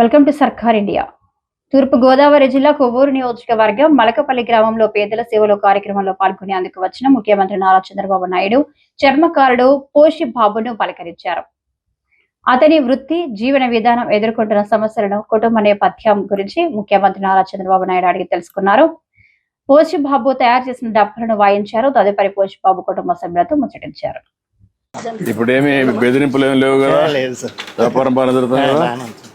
Welcome to సర్కార్ India. తూర్పు గోదావరి జిల్లా కొవ్వూరు నియోజకవర్గం మలకపల్లి గ్రామంలో పేదల సేవలో కార్యక్రమంలో పాల్గొనేందుకు వచ్చిన ముఖ్యమంత్రి నారా చంద్రబాబు నాయుడు చర్మకారుడు పోషి బాబును పలకరించారు. అతని వృత్తి జీవన విధానం ఎదుర్కొంటున్న సమస్యలను కుటుంబ నేపథ్యం గురించి ముఖ్యమంత్రి నారా చంద్రబాబు నాయుడు అడిగి తెలుసుకున్నారు. పోషి బాబు తయారు చేసిన డబ్బులను వాయించారు. తదుపరి పోషి బాబు కుటుంబ సభ్యులతో ముచ్చటించారు. ఇప్పుడు ఏమి బెదిరింపులు ఏమి లేవు కదా? లేదు సార్. వ్యాపారం బాగా జరుగుతుంది.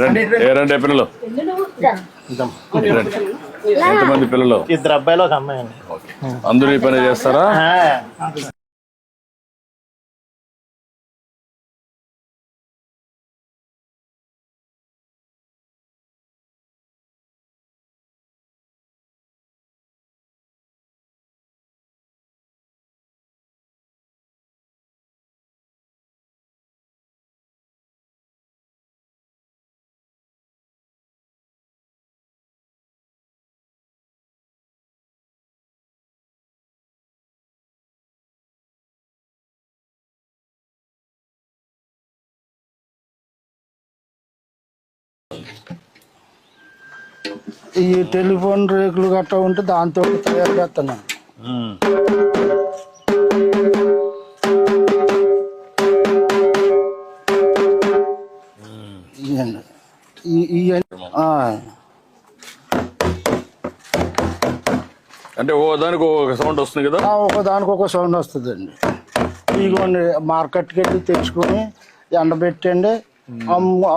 రండి. పిల్లలు? ఎంతమంది పిల్లలు? ఇద్దరు అబ్బాయిలు ఒక అమ్మాయి అండి. అందరూ ఈ పని చేస్తారా? ఈ టెలిఫోన్ రేకులు గట్రా ఉంటే దాంతో తయారు చేస్తున్నాను. అంటే ఓ దానికి ఒక సౌండ్ వస్తుంది కదా? ఒక దానికి ఒక సౌండ్ వస్తుందండి. ఇదిగోండి మార్కెట్కి వెళ్ళి తెచ్చుకొని ఎండబెట్టండి. అమ్ము